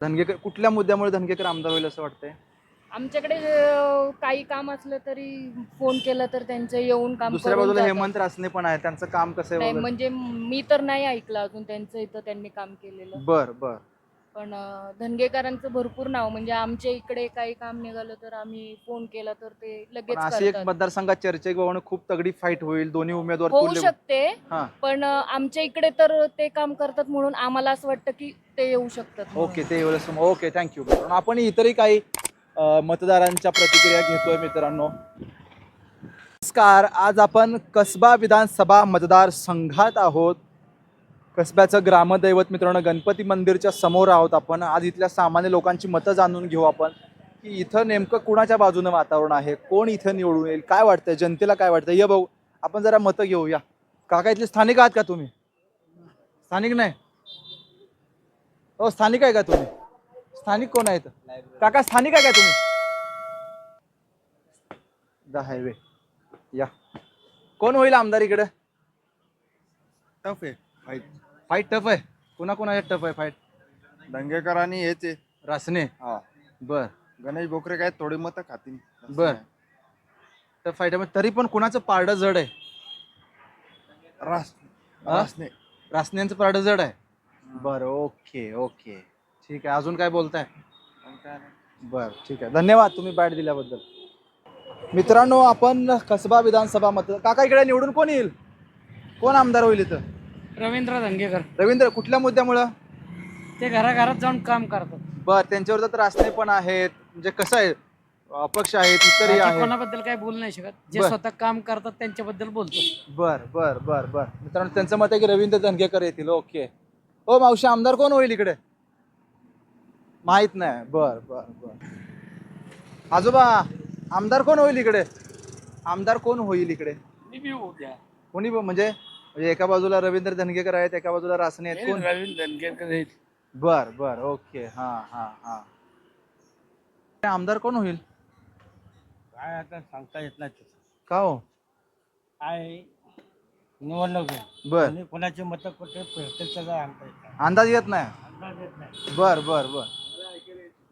धनगेकर कुठल्या मुद्द्यामुळे धनगेकर आमदार होईल असं वाटतंय आमच्याकडे अं, काही काम असलं तरी फोन केलं तर त्यांचं येऊन काम दुसऱ्या करून बाजूला जातात. हेमंत रासने पण आहे त्यांचं काम कसं आहे नाही? म्हणजे मी तर नाही ऐकलं अजून त्यांचं इथं त्यांनी काम केलेलं बर बर पण धनगेकरांचं भरपूर नाव म्हणजे आमच्या इकडे काही काम निघालं तर आम्ही फोन केला तर ते पण लगेच अशी एक करतात. मतदारसंघात चर्चा खूप तगडी फाईट होईल दोन्ही उमेदवार होऊ तुल्य- शकते हा. पण आमच्या इकडे तर ते काम करतात म्हणून आम्हाला असं वाटतं की ते येऊ शकतात म्हणून. ओके ते एवढं ओके थँक्यू आपण इतरही काही अ, मतदारांच्या प्रतिक्रिया घेतोय मित्रांनो नमस्कार आज आपण कसबा विधानसभा मतदारसंघात आहोत कसब्याचं ग्रामदैवत मित्रांनो गणपती मंदिरच्या समोर आहोत आपण. आज इथल्या सामान्य लोकांची मतं जाणून घेऊ आपण. की इथं नेमकं कुणाच्या बाजूनं वातावरण आहे? कोण इथं निवडून येईल? काय वाटतंय? जनतेला काय वाटतं ये भाऊ आपण जरा मतं घेऊया. काका इथले स्थानिक आहात का तुम्ही? स्थानिक नाही? हो स्थानिक आहे का तुम्ही? स्थानिक कोण आहेत? काका स्थानिक आहे का तुम्ही? The highway. या. कोण होईल आमदार इकडे? टफ आहे. फाईट फाईट टफ आहे. कुणा कुणाच्या टफ आहे फाईट दंगेकर आणि आहे रासने. हा. बर. गणेश बोकरे काय थोडी मतं खातील बर. टफ फाईट आहे. तरी पण कुणाचं पारडं जड आहे? रास हा? रासने. रासनेंचं पारडं जड आहे? बरं ओके ओके. ठीक आहे. अजून काय बोलताय? आणि काय नाही. बर ठीक आहे. धन्यवाद तुम्ही बॅट दिल्याबद्दल. मित्रांनो आपण कसबा विधानसभा मत काका इकडे निवडून कोण येईल? कोण आमदार होईल इथं? रवींद्र धंगेकर रवींद्र कुठल्या मुद्द्यामुळं? ते घराघरात जाऊन काम करतात. बर त्यांच्यावर तर रासने पण आहेत. म्हणजे कसं आहे? अपक्ष आहेत इतरही बाकी आहेत. कोणाबद्दल काही बोलू नाही शकत. जे बर. स्वतः काम करतात त्यांच्याबद्दल बोलतो. बर बर बर बर. मित्रांनो त्यांचं मत आहे की रवींद्र धनगेकर येतील. ओके. हो मावशी आमदार कोण होईल इकडे? माहीत नाही. बर बर बर. आजोबा आमदार कोण होईल इकडे? आमदार कोण होईल इकडे? कोणी ब- म्हणजे? म्हणजे एका बाजूला रवींद्र धनगेकर आहेत एका बाजूला रासने आहेत. कोण? रवींद्र धनगेकर बर बर ओके. हा हा हा. आमदार कोण होईल? काय आता सांगता येत नाही का हो? काय निवडणूक आहे. बर. आणि कोणाची मतं कुठे फिरतील त्याचा सांगता येत नाही. अंदाज येत नाही? अंदाज येत नाही. बर बर बर.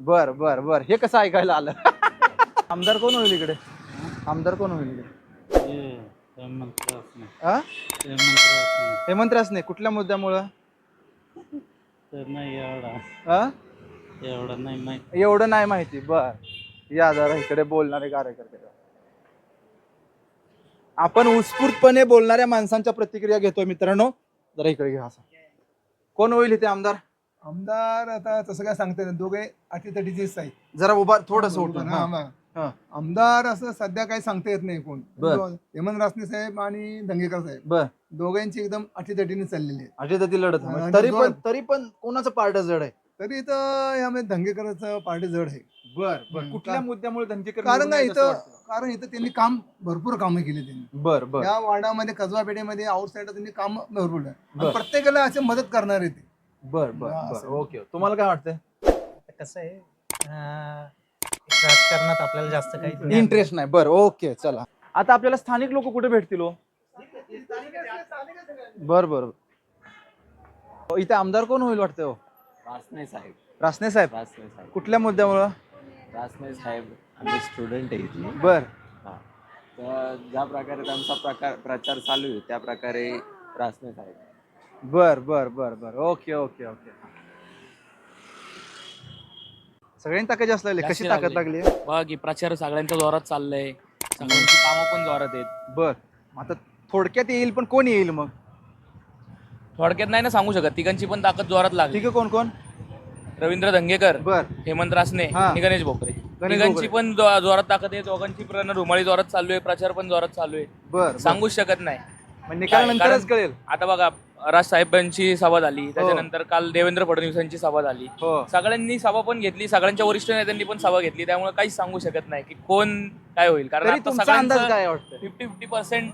बर बर बर. हे कसं ऐकायला आलं? आमदार कोण होईल इकडे? आमदार कोण होईल इकडे? हा? हेमंत रासने कुठल्या मुद्द्यामुळं? नाही एवढा. हा? एवढा नाही माहिती. एवढं नाही माहिती. बर. या जरा इकडे बोलणारे कार्यकर्ते. आपण उत्स्फूर्तपणे बोलणाऱ्या माणसांच्या प्रतिक्रिया घेतोय मित्रांनो. जरा इकडे घ्या असं. कोण होईल इथे आमदार? आमदार आता तसं काय सांगता. दोघे अटीतटीचेच आहेत जरा उभा थोडस उठून. हा, हा. आमदार असं सध्या काही सांगता येत नाही कोण बर. हेमंत रासने साहेब आणि धंगेकर साहेब बर दोघांची एकदम अटीतटीने चाललेली आहे ती लढत आहे. आणि तरी पण तरी पण कोणाचं पार्ट जड आहे तरी इथं यामध्ये धंगेकरचं पार्टी जड आहे बर बर हम्म. कुठल्या का- मुद्द्यामुळे धनगेकर कारण निवडून असं इथं वाटतं? कारण इथं त्यांनी काम भरपूर कामं केली त्यांनी बर बर या वार्डामध्ये कसबा पेठेमध्ये आउटसाईड त्यांनी काम भरपूर आहे. आणि बर. प्रत्येकाला असे मदत करणार आहे ते बर बर हा, बर असं. ओके तुम्हाला काय वाटतंय कसं आहे अं, राजकारणात आपल्याला जास्त काही. इंटरेस्ट नाही. बर ओके चला. आता आपल्याला स्थानिक लोक कुठे भेटतील हो? बर बर. हो, इथे आमदार कोण होईल वाटतं हो? रासने साहेब. रासने साहेब? रासने साहेब. कुठल्या मुद्द्यामुळं? रासने साहेब आम्ही स्टुडंट आहे इथले बर. तर ज्या प्रकारे त्यांचा प्रकार प्रचार चालू आहे त्या प्रकारे रासने साहेब. बर बर बर बर. ओके ओके ओके सगळ्यांनी ताकद जास्त लागली. कशी जास्त ताकद लागली. लागली? बघा की प्रचार सगळ्यांच्या जोरात चाललंय. सगळ्यांची कामं पण जोरात आहेत. बर. आता थोडक्यात येईल पण कोण येईल मग? थोडक्यात नाही ना सांगू शकत. तिघांची पण ताकद जोरात लागली. ठीक आहे कोण कोण? रवींद्र धंगेकर बर. हेमंत रासने हा. आणि गणेश भोकरे गणेश तिघांची भोकरे. पण जो- जोरात ताकद आहे दोघांची पण रुमाळी जोरात चालू आहे प्रचार पण जोरात चालू आहे. बर सांगूच शकत नाही. निकालानंतरच कारण- कळेल. आता बघा राज साहेबांची सभा झाली त्याच्यानंतर काल देवेंद्र फडणवीसांची सभा झाली. हो. सगळ्यांनी सभा पण घेतली सगळ्यांच्या वरिष्ठ नेत्यांनी पण सभा घेतली त्यामुळे काहीच सांगू शकत नाही की कोण काय होईल. कारण तरी आता तुमचा अंदाज सगळ्यांचं काय वाटतं फिफ्टी फिफ्टी पर्सेंट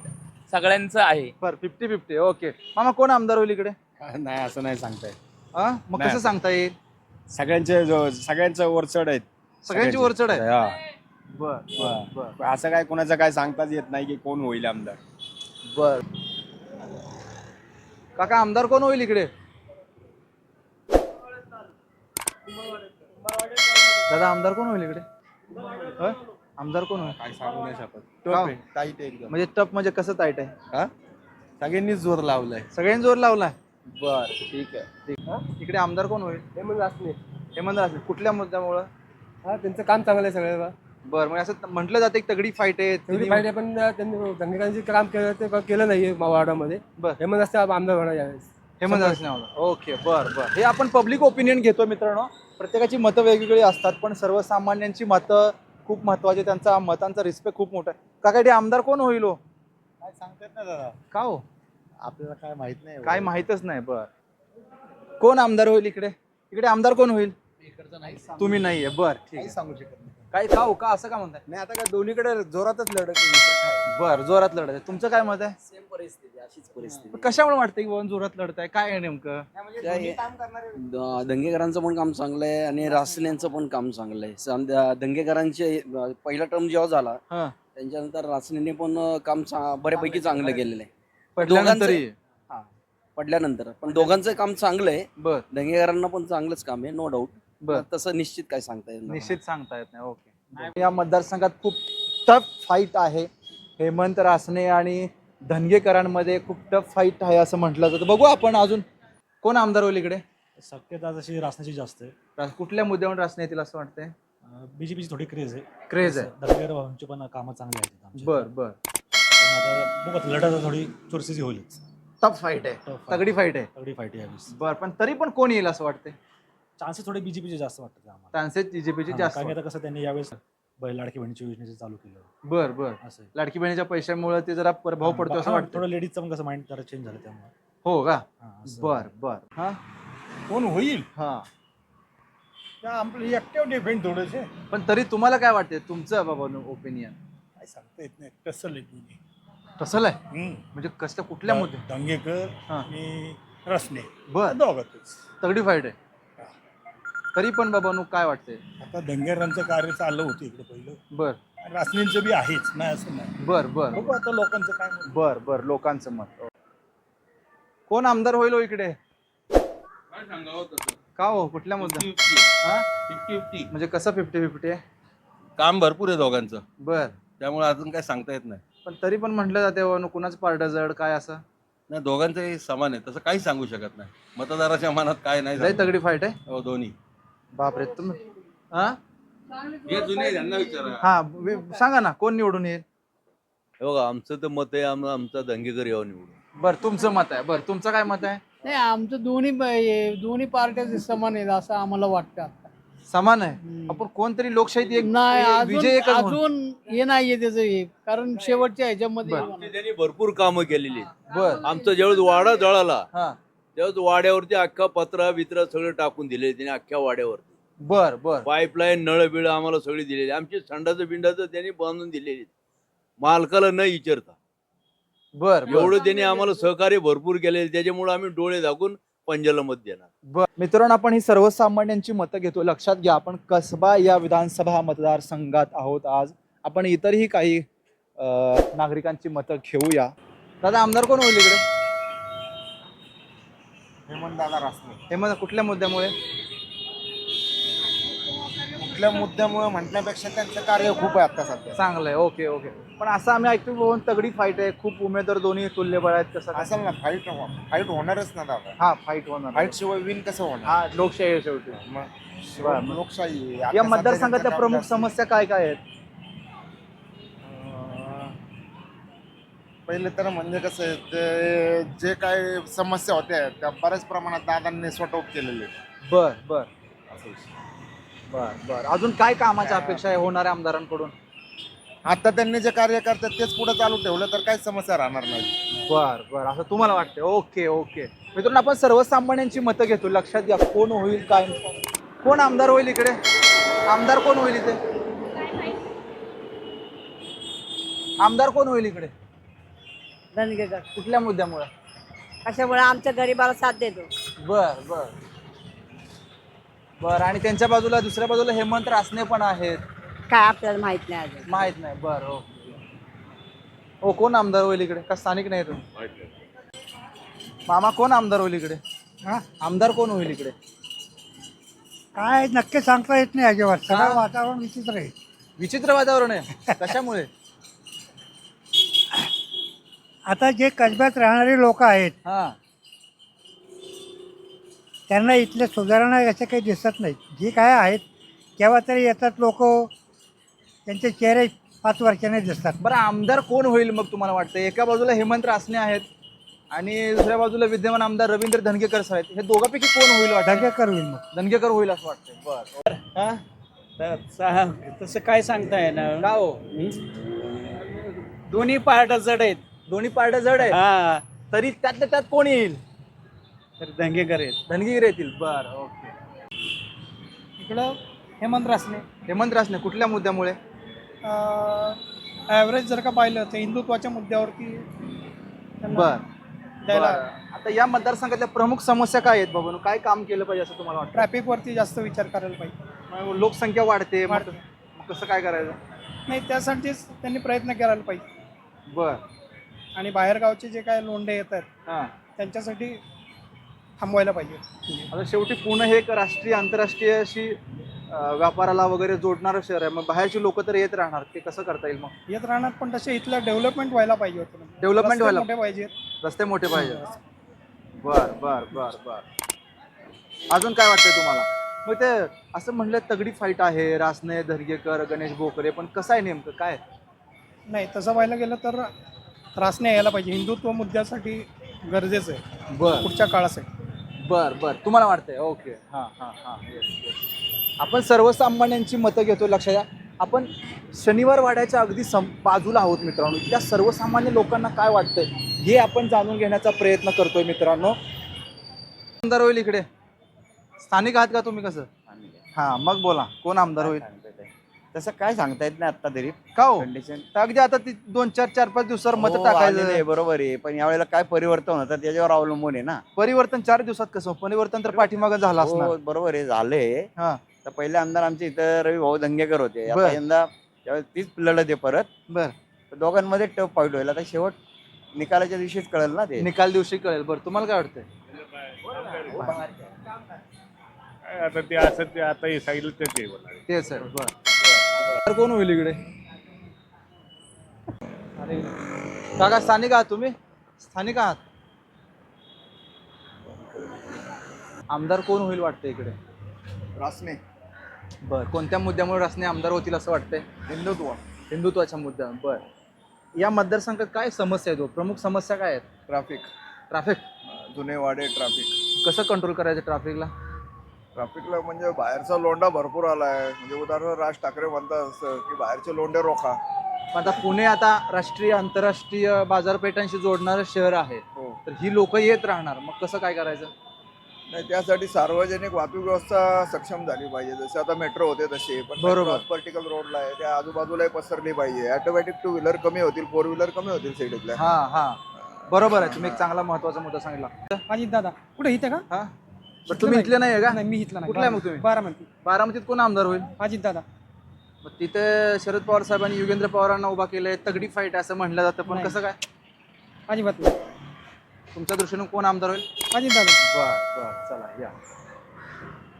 सगळ्यांचं आहे. बर फिफ्टी फिफ्टी ओके मामा कोण आमदार होईल इकडे? नाही असं नाही सांगता येत. हा? मग नाही. कसं सांगता येईल? सगळ्यांचे जो- सगळ्यांचं वरचढ आहेत. सगळ्यांची वरचढ आहे हा. बर बर बर. असं काय कोणाचं काय सांगताच येत नाही की कोण होईल आमदार. बर. काका आमदार कोण होईल इकडे? दादा आमदार कोण होईल इकडे? होय? आमदार कोण होईल? काय सांगू नाही शकत. का हो? टाईट एकदम. म्हणजे टप म्हणजे कसं ताईट आहे? सगळ्यांनीच जोर लावलाय. सगळ्यांनी जोर लावलाय? बर ठीक आहे. ठीक हा? इकडे आमदार कोण होईल? हेमंत रासने. हेमंत रासने. कुठल्या मुद्द्यामुळं? हा त्यांचं काम चांगलं आहे सगळं बर म्हणजे असं म्हटलं जातं एक तगडी फाईट आहे तेवढी तिन्ही- पाहिजे पण त्यांनी दंगेकांचे काम केलं ते क- केलं नाही वार्डामध्ये. बर. हेमंत रासने आमदार होणार यावेळेस. हेमंत आमदार ओके बर बर. हे आपण पब्लिक ओपिनियन घेतो मित्रांनो. प्रत्येकाची मतं वेगवेगळी असतात पण सर्वसामान्यांची मतं खूप महत्वाची त्यांचा मतांचा रिस्पेक्ट खूप मोठा आहे. काकाडी आमदार कोण होईल हो? काय सांगतात ना दादा. का हो? आपल्याला काय माहीत नाही काय माहीतच नाही बर. कोण आमदार होईल इकडे? इकडे आमदार कोण होईल? तुम्ही नाहीये बर ठीक आहे. सांगू शकत. काय का हो का असं का म्हणताय? नाही आता काय दोन्हीकडे जोरातच लढत बर जोरात लढत आहे. तुमचं काय मत आहे? सेम परिस्थिती अशीच परिस्थिती. कशामुळे वाटतं की बाबा जोरात लढत आहे? काय आहे नेमकं? द- दंगेकरांचं पण काम चांगलं आहे आणि रासनेंचं पण काम चांगलं आहे. सम- द- दंगेकरांचे अ, पहिला टर्म जेव्हा झाला हा. त्यांच्यानंतर रासनेने पण अ, काम चा- बऱ्यापैकी चांगलं केलेलं आहे. पडल्यानंतरही. हा पडल्यानंतर. पण दोघांचं काम चांगलं आहे. बर. दंगेकरांना पण चांगलंच काम आहे नो डाऊट बर. तसं निश्चित काय सांगता येईल निश्चित सांगता येत नाही. ओके. या मतदारसंघात खूप टफ फाईट आहे. हेमंत रासने आणि धनगेकरांमध्ये खूप टफ फाईट आहे असं म्हटलं जातं. बघू आपण अजून कोण आमदार होईल इकडे? शक्यता तशी रासण्याची जास्त आहे. रा- कुठल्या मुद्द्यावर रासने येतील असं वाटतंय? बीजेपीची थोडी क्रेज आहे. क्रेज आहे. दरगेर भाऊंची पण कामं चांगली आहेत आमच्या बर. बर. पण आता बघू आता लढत थोडी चुरशीची होईलच. टफ फाईट आहे. तगडी फाईट आहे. तगडी फाईट यावेळेस. बर पण तरी पण कोण येईल असं वाटतंय? चान्सेस थोडे बीजेपीचे जास्त वाटतात आम्हाला. चान्सेस बीजेपीचे हा, जास्त कारण की आता कसं त्यांनी यावेळेस लाडकी बहिणीच्या योजनेचे चालू केलं. बर बर. असं आहे. लाडकी बहिणीच्या पैशामुळे ते जरा प्रभाव हा, पडतो असं हा, वाटतं. थोडं लेडीजचं पण कसं माइंड जरा चेंज झालं त्यामुळे. हो का? हा, असं. बर बर. हा? कोण होईल? हा. आपलं एकट्यावर डिपेंड थोडंसे. पण तरी तुम्हाला काय वाटते तुमचं बाबा ओपिनियन काय सांगता येत नाही. कसं लेखी तसं आहे म्हणजे कसं कुठल्या मुद्दे? दंगेकर हा. आणि रसने. बर. दोघातच तगडी फाईट आहे. तरी पण बाबा नु काय वाटते आता दंगेकरांचं कार्य चाललं होतं इकडे पहिलं. बर. रासनेंचं बी आहेच नाही असं नाही. बर बर. बघू आता लोकांचं काय मत. बर बर लोकांचं मत. कोण आमदार होईल हो इकडे? का हो? कुठल्या मुद्दा हा? म्हणजे कसं फिफ्टी फिफ्टी आहे काम भरपूर आहे दोघांचं. बर. त्यामुळे अजून काय सांगता येत नाही. पण तरी पण म्हटलं जाते बाबा नु कुणाचं पारड जड काय असं? नाही दोघांचंही समान आहे. तसं काही सांगू शकत नाही. मतदाराच्या मनात काय नाही लय सांगू. तगडी फाईट आहे? हो दोन्ही. बापरे तुम्ही हा हे जुने त्यांना विचारा हा वि- सांगा ना कोण निवडून येईल बघा आमचं तर मत आहे आम- आमचा दंगेकर यावं निवडून बर तुमचं मत आहे बर तुमचं काय मत आहे नाही आमचं दोन्ही हे दोन्ही पार्ट्या समान आहेत असं आम्हाला वाटतं आता. समान आहे हम्म. आपण कोणतरी लोकशाहीत एक नाही अजून विजय एकच होणार. अजून हे नाहीये त्याचं हे कारण शेवटच्या ह्याच्यामध्ये बरं. हे होणार. त्यांनी भरपूर कामं केलेली आहेत. बर आमचं ज्यावेळेस वाडा जळाला हा त्यावेळेस वाड्यावरती अख्खा पत्रा बित्रा सगळं टाकून दिले त्यांनी अख्ख्या वाड्यावरती. बर बर. पाईपलाईन नळ बिळ आम्हाला सगळी दिलेली. आमची संडाचं बिंडाचं त्यांनी बांधून दिलेली. मालकाला न विचारता. बर बर. एवढं त्यांनी आम्हाला सहकार्य भरपूर केले त्याच्यामुळे आम्ही डोळे दाखवून पंजाला मत देणार. बर. मित्रांनो आपण ही सर्वसामान्यांची मतं घेतो. लक्षात घ्या आपण कसबा या विधानसभा मतदारसंघात आहोत आज. आपण इतरही काही अं, नागरिकांची मतं घेऊया. दादा आमदार कोण होईल इकडे? हेमंत दादा रासने. हे मग कुठल्या मुद्द्यामुळे? कुठल्या मुद्द्यामुळे म्हटण्यापेक्षा त्यांचं कार्य खूप आहे आता सध्या. चांगलं आहे. Okay okay. पण असं आम्ही ऐकतो बघून तगडी फाईट आहे. खूप उमेदवार दोन्ही तुल्यबळ आहेत कसं काय? असेल ना फाईट फाईट होणारच ना दादा. हा फाईट होणार. फाईट शिवाय विन कसं होणार? हा लोकशाही आहे शेवटी. मग बरं. शिवाय लोकशाही आहे. आता या सध्या मतदारसंघातल्या त्यांचं प्रमुख समस्या काय काय आहेत अं, पहिले तर म्हणजे कसं आहे ते जे काय समस्या होत्या त्या बऱ्याच प्रमाणात दादांनी सॉर्ट आउट केलेले. बर बर. बर बर. अजून काय कामाच्या अपेक्षा आहे होणाऱ्या आमदारांकडून? आता त्यांनी जे कार्य करतात तेच पुढे चालू ठेवलं तर काही समस्या राहणार नाही. बर बर. असं तुम्हाला वाटतं ओके ओके. मित्रांनो आपण सर्वसामान्यांची मतं घेतो. लक्षात घ्या कोण होईल काय कोण आमदार होईल इकडे? आमदार कोण होईल इथे? आमदार कोण होईल इकडे? धनगेकर. कुठल्या मुद्द्यामुळे? अशामुळे आमच्या गरीबाला साथ देतो. बर बर. बर आणि त्यांच्या बाजूला दुसऱ्या बाजूला हेमंत रासने पण आहेत. काय आपल्याला माहीत नाही अजून. माहीत नाही बर हो. हो कोण आमदार होईल इकडे? का स्थानिक नाही तुम्ही? मामा कोण आमदार होईल इकडे? हा? आमदार कोण होईल इकडे? काय नक्की सांगता येत नाही अजिबात? सगळं वातावरण विचित्र आहे. विचित्र वातावरण आहे. कशामुळे? आता जे कसब्यात राहणारे लोक आहेत हा. त्यांना इथले सुधारणा असे काही दिसत नाहीत. जे काय आहेत केव्हा तरी येतात लोक त्यांचे चेहरे पाच वर्षाने दिसतात. बरं आमदार कोण होईल मग तुम्हाला वाटतं? एका बाजूला हेमंत रासने आहेत आणि दुसऱ्या बाजूला विद्यमान आमदार रवींद्र धनगेकर सर आहेत. हे दोघांपैकी कोण होईल वाटतं? दंगेकर होईल मग. धनगेकर होईल असं वाटतंय. बरं. तसं काय सांगता येणार? का हो? दोन्ही पार्ट जड आहेत. दोन्ही पार्ट्या जड आहेत. हा. तरी त्यातल्या त्यात कोण येईल? तर आहेत धनगीर येतील. बर ओके. इकडं हेमंत रासने. हेमंत रासने कुठल्या मुद्द्यामुळे? ॲव्हरेज जर का पाहिलं तर हिंदुत्वाच्या मुद्द्यावरती बर. बरं. आता या मतदारसंघातल्या प्रमुख समस्या काय आहेत बाबा काय काम केलं पाहिजे असं तुम्हाला वाटतं? ट्रॅफिकवरती जास्त विचार करायला पाहिजे. मग लोकसंख्या वाढते मग वाढते. मग कसं काय करायचं? नाही त्यासाठीच त्यांनी प्रयत्न करायला पाहिजे. बर. आणि बाहेरगावचे जे काय लोंढे येतात हा. त्यांच्यासाठी थांबवायला पाहिजे. आता शेवटी पुणे हे एक राष्ट्रीय आंतरराष्ट्रीय अशी अं, व्यापाराला वगैरे जोडणारं शहर आहे. मग बाहेरची लोक तर येत राहणार. ते कसं करता येईल मग? येत राहणार पण तसे इथलं डेव्हलपमेंट व्हायला पाहिजे होतं Development रस्ते व्हायला- मोठे पाहिजे रस्ते मोठे पाहिजे बर बर बर बर. अजून काय वाटतंय तुम्हाला? मग ते असं म्हणलं तगडी फाईट आहे रासने धर्गेकर गणेश बोकरे पण कसं आहे नेमकं? काय? नाही तसं व्हायला गेलं तर त्रासने यायला पाहिजे. हिंदुत्व मुद्द्यासाठी गरजेचं आहे. बर. पुढच्या काळासाठी. बर बर. तुम्हाला वाटतंय? ओके. हां हां हां. येस येस आपण सर्वसामान्यांची मतं घेतो लक्षात घ्या आपण शनिवार वाड्याच्या अगदी सम बाजूला आहोत मित्रांनो. त्या सर्वसामान्य लोकांना काय वाटतंय? हे आपण जाणून घेण्याचा प्रयत्न करतोय मित्रांनो. आमदार होईल इकडे. स्थानिक आहात का तुम्ही कसं? हां मग बोला. कोण आमदार होईल? तसं काय सांगता येत नाही आता तरी. का हो? कंडिशन तर अगदी आता ती दोन चार चार पाच दिवसावर मतं हो, आहे, टाकायचं बरोबर आहे. पण यावेळेला काय परिवर्तन होतं त्याच्यावर अवलंबून आहे ना. परिवर्तन चार दिवसात कसं परिवर्तन तर पाठीमागं झालं असणार. हो, बरोबर आहे झालंय. हा. तर पहिले आमदार आमचे इथं रवी भाऊ दंगेकर होते. बर. यंदा त्यावेळेस तीच लढत आहे परत. बर. तर दोघांमध्ये टफ फाईट होईल. आता शेवट निकालाच्या दिवशीच कळेल ना ते. निकाल दिवशी कळेल. बरं तुम्हाला काय वाटतंय? आता ते असं ते आता हे सांगितलं तर ते बोलणार तेच आहे. बर. कोण होईल इकडे? अरे काका स्थानिक आहात तुम्ही? स्थानिक आहात? आमदार कोण होईल वाटतं इकडे? रासने. बर कोणत्या मुद्द्यामुळे रसने आमदार होतील असं वाटतंय? हिंदुत्व. हिंदुत्वाच्या मुद्द्यावर बर. या मतदारसंघात काय समस्या आहेत हो? प्रमुख समस्या काय आहेत? ट्रॅफिक. ट्रॅफिक? जुने वाडे ट्रॅफिक. कसं कंट्रोल करायचं ट्रॅफिकला ट्रॅफिकला म्हणजे बाहेरचा लोंडा भरपूर आला आहे म्हणजे उदाहरण राज ठाकरे म्हणतात असं की बाहेरचे लोंडे रोखा. पण आता पुणे आता राष्ट्रीय आंतरराष्ट्रीय बाजारपेठांशी जोडणारं शहर आहे. हो. तर ही लोक येत राहणार. मग कसं काय करायचं? नाही त्यासाठी सार्वजनिक वाहतूक व्यवस्था सक्षम झाली पाहिजे. जसे आता मेट्रो होते तसे पण बरोबर. पर्टिकल रोडला आहे. त्या आजूबाजूला पसरली पाहिजे. ऑटोमॅटिक टू व्हीलर कमी होतील फोर व्हीलर कमी होतील सिटीतल्या हा हा. बरोबर आहे. तुम्ही एक चांगला महत्त्वाचा मुद्दा सांगितला. अजित दादा कुठे? इथे का? हा? पण तुम्ही इथले नाही का? नाही मी इथला कुठला आहे मग तुम्ही? बारामती बारामतीत कोण आमदार होईल? अजित दादा. मग तिथे शरद पवार साहेबांनी युगेंद्र पवारांना उभा केलंय तगडी फाईट असं म्हणलं जातं पण नाही. कसं काय? अजिबात नाही. तुमच्या दृष्टीने कोण आमदार होईल? अजित दादा. बर बर चला या.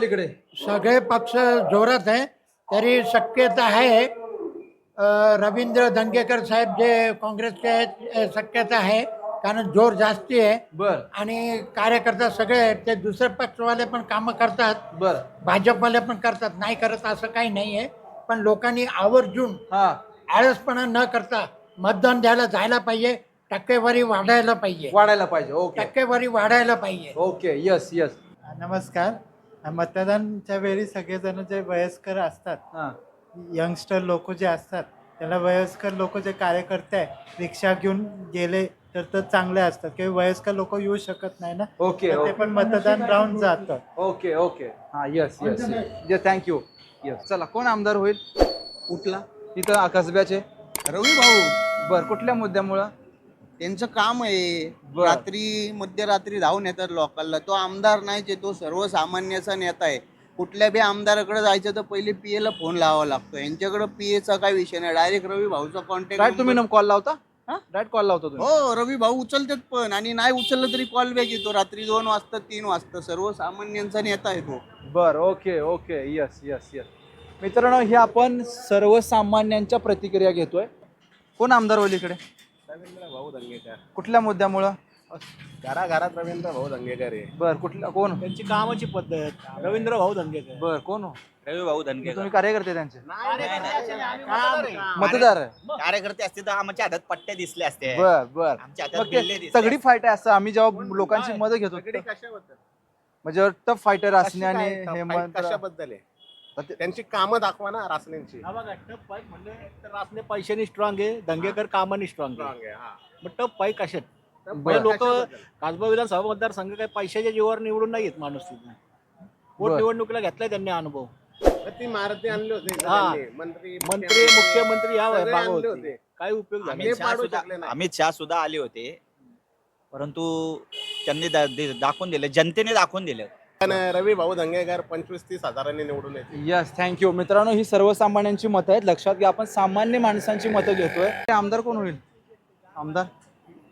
इकडे. सगळे पक्ष जोरात आहे तरी शक्यता आहे अ, रवींद्र दंगेकर साहेब जे काँग्रेसचे आहेत अ, शक्यता आहे. कारण जोर जास्ती आहे. बर. आणि कार्यकर्ता सगळे आहेत ते दुसरे पक्षवाले पण कामं करतात. बर. भाजपवाले पण करतात. नाही करत असं काही नाही आहे पण लोकांनी आवर्जून हा. आळसपणा न करता मतदान द्यायला जायला पाहिजे टक्केवारी वाढायला पाहिजे. वाढायला पाहिजे ओके. टक्केवारी वाढायला पाहिजे. ओके यस यस नमस्कार. मतदानच्या वेळी सगळेजण जे वयस्कर असतात हा. यंगस्टर लोक जे असतात त्याला वयस्कर लोक जे कार्यकर्ते आहे रिक्षा घेऊन गेले तर तर चांगले असतात. किंवा वयस्कर लोक येऊ शकत नाही ना? ओके तर ते पण मतदान राहून जातं. Okay okay. हा यस यस जे थँक्यू यस चला कोण आमदार होईल? कुठला इथं कसब्याचे रवी भाऊ. बर कुठल्या मुद्द्यामुळं? त्यांचं काम आहे. बर. रात्री मध्यरात्री धावून येतात लोकांना. तो आमदार नाहीच तो सर्वसामान्याचा नेता आहे. कुठल्या बी आमदाराकडे जायचं तर पहिले पीएला फोन लावावा लागतो. यांच्याकडे पीएचा काय विषय नाही. डायरेक्ट रवी भाऊचा काय कॉन्टॅक्ट तुम्ही कॉल लावता? डायरेक्ट कॉल लावतो तुम्ही. हो रवी भाऊ उचलतात पण आणि नाही उचललं तरी कॉल बॅक येतो. रात्री दोन वाजता तीन वाजता. सर्वसामान्यांचा नेता येतो बर okay okay yes yes yes मित्रांनो हे आपण सर्वसामान्यांच्या प्रतिक्रिया घेतोय. कोण आमदार होईल इकडे? भाऊ दंगेकर कुठल्या मुद्द्यामुळं? घराघरात रवींद्र भाऊ दंगेकर आहे. बर कुठल्या कोण? त्यांची कामाची पद्धत रवींद्र भाऊ धंगेकर बर कोण हो? रवी भाऊ धनगे तुम्ही कार्यकर्ते त्यांचे? मतदार आहे. कार्यकर्ते असते तर आमच्या हातात पट्ट्या दिसले असते बर बर. आमच्या मग ते तगडी फाईट आहे असं आम्ही जेव्हा लोकांची मदत घेतो कशाबद्दल? म्हणजे टफ फायटर असणे आणि हेमंत कशाबद्दल आहे? तर ते- त्यांची कामं दाखवा ना रासनेंची. हा बघा टप तर रासने पैशाने स्ट्रॉंग आहे दंगेकर कामाने स्ट्रॉंग आहे. Strong आहे, हा. मग टप फाईट कशात? लोक कासबा विधानसभा मतदारसंघ काही पैशाच्या जीवावर निवडून नाही येत माणूस तिथं. पोट. निवडणुकीला घेतलाय त्यांनी अनुभव? ती मारुती आणली होती हा. मंत्री मंत्री मुख्यमंत्री या सगळे भागात आणले होते. होते. काही उपयोग झाला आम्ही नाही. अमित शहा पाडू सुद्धा शकले नाही. अमित शहा सुद्धा आले होते. परंतु त्यांनी दा- दे- दाखवून दिले. जनतेने दाखवून दिलं. पण रवी भाऊ दंगेकर पंचवीस तीस हजारांनी निवडून येते यस थँक्यू मित्रांनो ही सर्वसामान्यांची मतं आहेत. लक्षात घ्या आपण सामान्य माणसांची मतं घेतोय. ते आमदार कोण होईल? आमदार?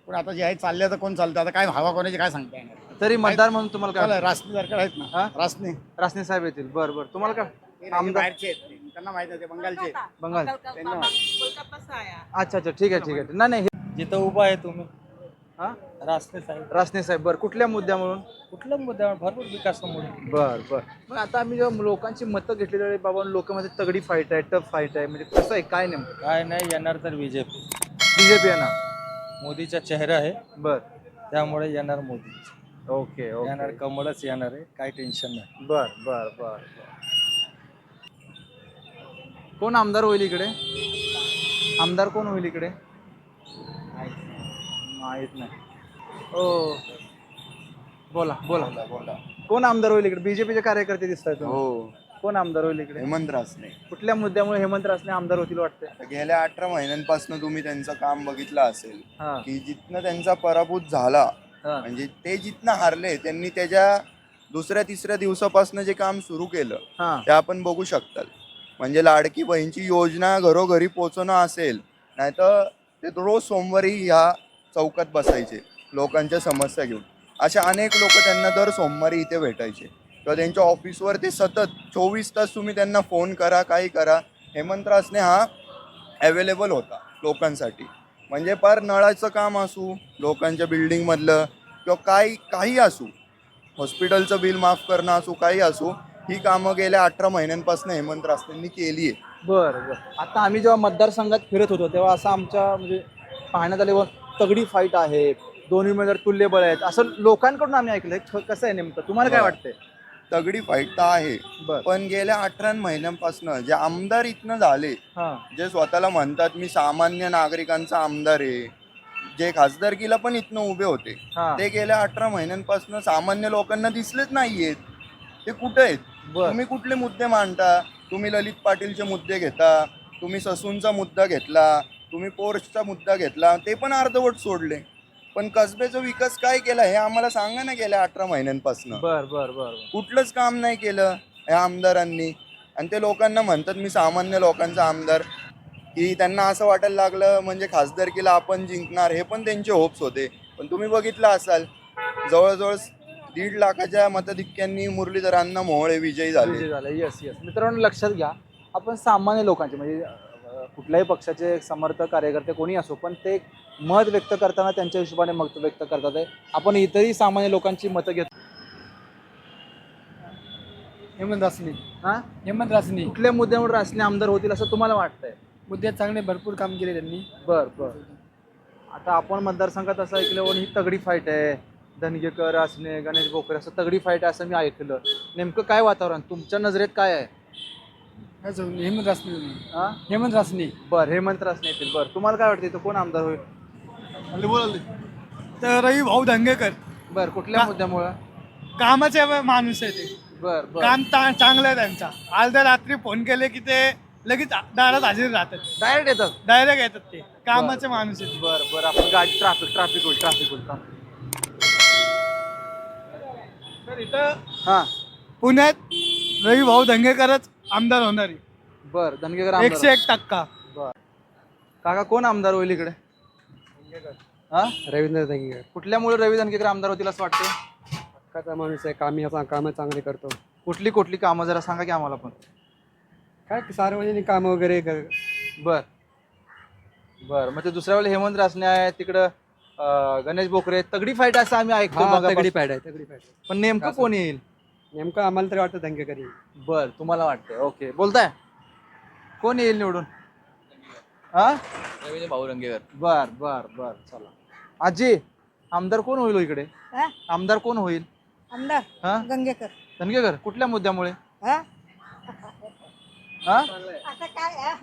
पण आता जे आहे चालले तर कोण चालतं? आता काय हवा कोणाची काय सांगता येणार? तरी मतदार म्हणून तुम्हाला काय? रासने सरकार आहेत ना. हा? रासने. रासने साहेब येतील. बरं बरं. तुम्हाला काय? आमदार? बाहेरचे आहेत ते. त्यांना माहिती आहे ते बंगालचे बंगाल. अच्छा अच्छा. ठीक आहे ठीक आहे. नाही नाही हे- जिथं उभा आहे तुम्ही. हा? रासने साहेब. रासने साहेब. बरं कुठल्या मुद्द्यामुळून कुठल्या मुद्द्यावर भरपूर विकासामुळे. बर बर. मग आता आम्ही जेव्हा लोकांची मतं घेतलेली आहे बाबा लोकांमध्ये तगडी फाईट आहे टफ फाईट आहे म्हणजे कसं आहे काय नेमकं? काय नाही येणार तर बीजेपी बीजेपी आहे ना मोदीचा चेहरा आहे. बर. त्यामुळे येणार मोदी. ओके येणार ओके कमळच येणार आहे. काही टेन्शन नाही. बर बर बर कोण आमदार होईल इकडे? आमदार कोण होईल इकडे? माहीत नाही. ओ बोला बोला. कोण आमदार होईल इकडे? बीजेपीचे कार्यकर्ते दिसत आहेत हो. कोण आमदार होईल इकडे? हेमंत रासने. कुठल्या मुद्द्यामुळे हेमंत रासने आमदार होतील वाटते गेल्या अठरा महिन्यांपासून तुम्ही त्यांचं काम बघितलं असेल हा. की जिथनं त्यांचा पराभूत झाला हा. म्हणजे ते जिथनं हारले त्यांनी त्याच्या दुसऱ्या तिसऱ्या दिवसापासून जे काम सुरू केलं हा. ते आपण बघू शकताल म्हणजे लाडकी बहीणची योजना घरोघरी पोहोचवणं असेल नाहीतर ते रोज सोमवारी ह्या चौकात बसायचे लोकांच्या समस्या घेऊन. अशा अनेक लोक त्यांना दर सोमवारी इथे भेटायचे. किंवा त्यांच्या ऑफिसवर ते सतत चोवीस तास तुम्ही त्यांना फोन करा काही करा. हेमंत रासने हा अवेलेबल होता लोकांसाठी. म्हणजे पार नळाचं काम असू लोकांच्या बिल्डिंगमधलं किंवा काही काही असू हॉस्पिटलचं बिल माफ करणं असू काही असू ही कामं गेल्या अठरा महिन्यांपासून हेमंत रासनेंनी केली आहे. बरं बरं. आता आम्ही जेव्हा मतदारसंघात फिरत होतो तेव्हा असं आमच्या म्हणजे पाहण्यात आले व तगडी फाईट आहे दोन्ही उमेदवार तुल्यबळ आहेत. असं लोकांकडून आम्ही ऐकलंय ख- कसं आहे नेमकं? तुम्हाला काय. वाटतंय? तगडी फाईट तर आहे. बरं. पण गेल्या अठरा महिन्यांपासून जे आमदार इथनं झाले हां. जे स्वतःला म्हणतात मी सामान्य नागरिकांचा आमदार आहे. जे खासदारकीला पण इथनं उभे होते. हां. ते गेल्या अठरा महिन्यांपासून सामान्य लोकांना दिसलेच नाहीयेत. ते कुठे आहेत? बरं. तुम्ही कुठले मुद्दे मांडता? तुम्ही ललित पाटीलचे मुद्दे घेता? तुम्ही ससूनचा मुद्दा घेतला? तुम्ही पोर्सचा मुद्दा घेतला? ते पण अर्धवट सोडले. पण कसब्याचा विकास काय केला हे आम्हाला सांगा ना गेल्या अठरा महिन्यांपासून. बर बर बर कुठलंच काम नाही केलं या आमदारांनी. आणि ते लोकांना म्हणतात मी सामान्य लोकांचा आमदार. की त्यांना असं वाटायला लागलं म्हणजे खासदारकीला आपण जिंकणार हे पण त्यांचे होप्स होते. पण तुम्ही बघितलं असाल जवळजवळ दीड लाखाच्या मतधिक्यांनी मुरलीधरांना मोहळे विजयी झाले. झाला. येस येस मित्रांनो लक्षात घ्या आपण सामान्य लोकांचे म्हणजे कुठल्याही पक्षाचे समर्थक कार्यकर्ते कोणी असो पण ते मत व्यक्त करताना त्यांच्या हिशोबाने मत व्यक्त करतात. आहे आपण इतरही सामान्य लोकांची मतं घेतो. हेमंत रासने. हा? हेमंत रासने. कुठल्या मुद्द्यावर रासने आमदार होतील असं तुम्हाला वाटतंय? मुद्दे चांगले भरपूर काम केले त्यांनी. बर बर. आता आपण मतदारसंघात असं ऐकलं ही तगडी फाईट आहे. धनगेकर असणे गणेश बोकरे असं तगडी फाईट आहे असं मी ऐकलं. नेमकं काय वातावरण? तुमच्या नजरेत काय आहे? हेमंत रासने हा? हेमंत रासने. बर हेमंत रासने येतील. बर तुम्हाला काय वाटतं इथं कोण आमदार होईल? तर रवी भाऊ दंगेकर बर कुठल्या मुद्द्यामुळं? कामाचे माणूस आहे ते. बर बर. काम ता- चांगलं आहे त्यांचा. अर्ध्या रात्री फोन केले की ते लगेच दारात हजेरी राहतात. डायरेक्ट येतात? डायरेक्ट येतात ते. कामाचे माणूस आहेत बर बर. आपण गाडी ट्रॅफिक ट्रॅफिक होईल ट्रॅफिक होईल. traffic. तर इथं हा. पुण्यात रवी भाऊ दंगेकरच आमदार होणार आहे. बर धनगेकर आमदार एकशे एक टक्का. बर. काका कोण आमदार होईल इकडे? हा? रवींद्र दंगेकर कुठल्यामुळे रवी धनगेकर आमदार होतील असं वाटतं हक्काचा माणूस आहे कामी कामं चांगले करतो. कुठली कुठली कामं? जरा सांगा की आम्हाला पण. काय सार्वजनिक कामं वगैरे बर. बर मग ते दुसऱ्या वेळेला हेमंत रासने आहे तिकडं अं, गणेश बोकरे तगडी फाईट असं आम्ही ऐकतो मगापासून. तगडी पॅड आहे तगडी पॅड पण नेमकं. कोण येईल? नेमकं आम्हाला तरी वाटतं दंगेकरी बर तुम्हाला वाटतंय. ओके. बोलताय. कोण येईल निवडून? हा? रवींद्र भाऊ रंगेकर बर बर बर. चला. आजी आमदार कोण होईल हो इकडे? हा? आमदार कोण होईल? आमदार हा? गंगेकर धनगेकर कुठल्या मुद्द्यामुळे? हा? हा? आता काय हा?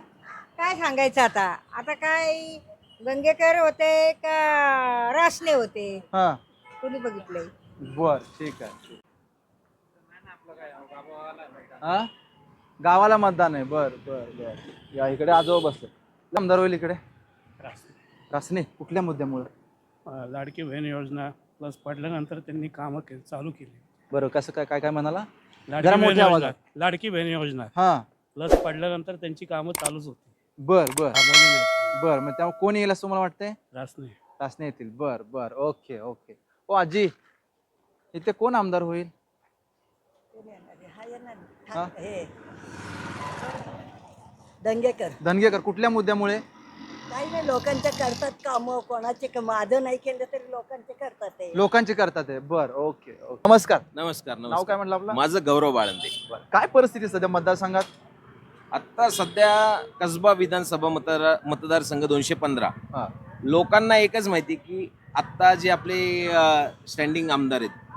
काय सांगायचं आता? आता काय गंगेकर होते का रासने होते? हा. कोणी बघितलंय? बर ठीक आहे. ठीक. हा? गावाला मतदान आहे. बर बर बर. या इकडे आजोबा बसले आमदार होईल इकडे? रासने. कुठल्या मुद्द्यामुळे? लाडकी बहीण योजना प्लस पडल्यानंतर त्यांनी कामं के- चालू केली. बरं कसं काय काय काय म्हणाला? लाडकी जरा बहीण मोठ्या योजना आवाजात लाडकी बहीण योजना. हा. प्लस पडल्यानंतर त्यांची कामं चालूच होती. बर बर. थांबवली नाही बर मग त्यामुळे कोण येईल असं तुम्हाला वाटतंय? रासने. रासने येतील. बर बर. Okay okay. ओ आजी इथे कोण आमदार होईल? हा? हे दंगेकर. धनगेकर कुठल्या मुद्द्यामुळे? काही नाही लोकांचे करतात काम. कोणाचे क- माझं नाही केलं तरी लोकांचे करतात ते. लोकांचे करतात आहे बर ओके ओके. नमस्कार. नमस्कार नाव काय म्हटलं आपलं? माझं गौरव बाळंदे. बरं. काय परिस्थिती सध्या मतदारसंघात? आता सध्या कसबा विधानसभा मतदार मतदारसंघ दोनशे पंधरा. हा. लोकांना एकच माहिती की आत्ता जे आपले स्टँडिंग आमदार आहेत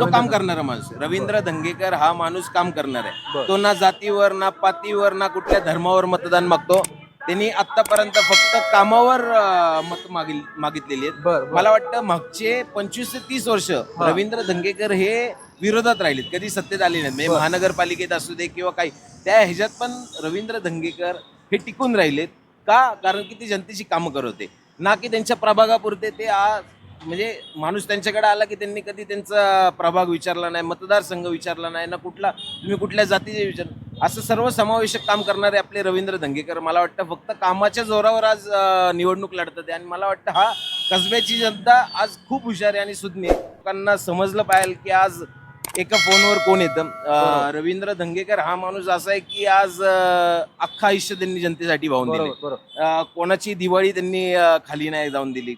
तो काम करणारा माणूस. आहे. रवींद्र धंगेकर हा माणूस काम करणार आहे. तो ना जातीवर ना पातीवर ना कुठल्या धर्मावर मतदान मागतो. त्यांनी आतापर्यंत फक्त कामावर अं, मत मागिल मागितलेली आहेत. बर बर. मला वाटतं मागचे पंचवीस ते तीस वर्ष रवींद्र धंगेकर हे विरोधात राहिलेत. कधी सत्तेत आले नाहीत. म्हणजे. महानगरपालिकेत असू दे किंवा काही त्या ह्याच्यात पण रवींद्र धंगेकर हे टिकून राहिलेत. का? कारण की ते जनतेची कामं करत होते. ना की त्यांच्या प्रभागापुरते ते आज म्हणजे माणूस त्यांच्याकडे आला की त्यांनी कधी त्यांचा प्रभाग विचारला नाही मतदारसंघ विचारला नाही ना कुठला तुम्ही कुठल्या जातीचे विचार असं सर्व समावेशक काम करणारे आपले रवींद्र धंगेकर. मला वाटतं फक्त कामाच्या जोरावर आज निवडणूक लढतात आहे आणि मला वाटतं हा कसब्याची जनता आज खूप हुशार आहे आणि सुज्ञ लोकांना समजलं पाहिजे की आज एका फोनवर कोण येतं. रवींद्र धंगेकर हा माणूस असा आहे की आज अख्खं आयुष्य त्यांनी जनतेसाठी वाहून दिले कोणाची दिवाळी त्यांनी खाली नाही जाऊन दिली.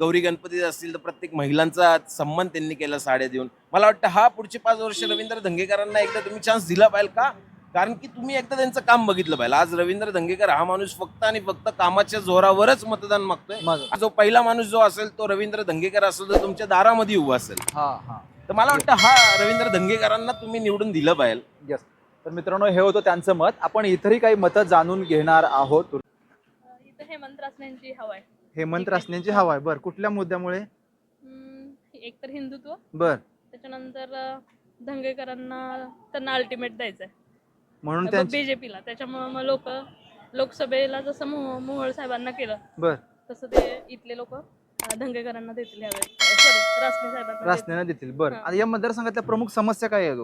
गौरी गणपती असतील तर प्रत्येक महिलांचा सन्मान त्यांनी केला साड्या देऊन. मला वाटतं हा पुढचे पाच वर्ष रवींद्र धंगेकरांना एकदा तुम्ही चान्स दिला पाहिजे का? कारण की तुम्ही एकदा त्यांचं काम बघितलं पाहिजे आज रवींद्र धंगेकर हा माणूस फक्त आणि फक्त कामाच्या जोरावरच मतदान मागतोय. मग- जो पहिला माणूस जो असेल तो रवींद्र धंगेकर असेल तर तुमच्या दारामध्ये उभा असेल. हा हा. तर मला वाटतं हा रवींद्र धंगेकरांना तुम्ही निवडून दिलं पाहिजे येस तर मित्रांनो हे होतं त्यांचं मत. आपण इतरही काही मतं जाणून घेणार आहोत. इथं हेमंत रासनेंची हवा आहे. हेमंत रासनेंची हवा आहे. बर कुठल्या मुद्द्यामुळे? एक तर हिंदुत्व बर. त्याच्यानंतर दंगेकरांना त्यांना अल्टिमेट द्यायचं आहे म्हणून त्यांची बीजेपीला त्याच्यामुळे मग लोक लोकसभेला जसं मोह मोहोळ साहेबांना केलं बर. तसं ते इथले लोक दंगेकरांना देतील यावेळेस सॉरी रासने साहेबांना देतील. रासनेनं देतील. बर. हा. आता या मतदारसंघातल्या प्रमुख समस्या काय आहे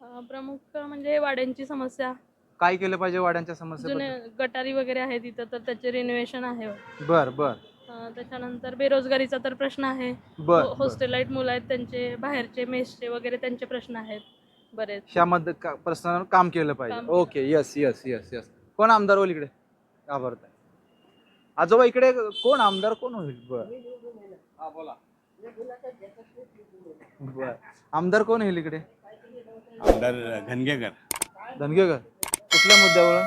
अं, प्रमुख म्हणजे वाड्यांची समस्या. काय केलं पाहिजे वाड्यांच्या समस्या गटारी वगैरे आहे तिथं तर त्याचे रिनोव्हेशन आहे. बर बर. अं, त्याच्यानंतर बेरोजगारीचा तर प्रश्न आहे. बर बर. हॉस्टेलाईट मुलं आहेत त्यांचे बाहेरचे मेसचे वगैरे त्यांचे प्रश्न आहेत बरेच. ह्यामध्ये का- प्रश्नावर काम केलं पाहिजे. केलं. Okay yes yes yes yes कोण आमदार होईल इकडे? घाबरताय. आजोबा इकडे कोण? आमदार कोण होईल? बर. बर. आमदार कोण होईल इकडे? आमदार धनगेकर धनगेकर. कुठल्या मुद्द्यावर?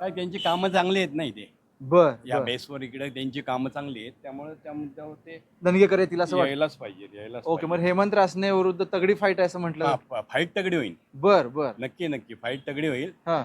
काय त्यांची कामं चांगली आहेत नाही ते बर या बर. बेसवर इकडे त्यांची कामं चांगली आहेत. त्यामुळे त्या मुद्द्यावर ते धनगेकर येतील असं वाटतं? यायलाच पाहिजे यायलाच ओके मग हेमंत रासने विरुद्ध तगडी फाईट आहे असं म्हटलं. फाईट तगडी होईल. बर बर. नक्की नक्की. फाईट तगडी होईल. हा.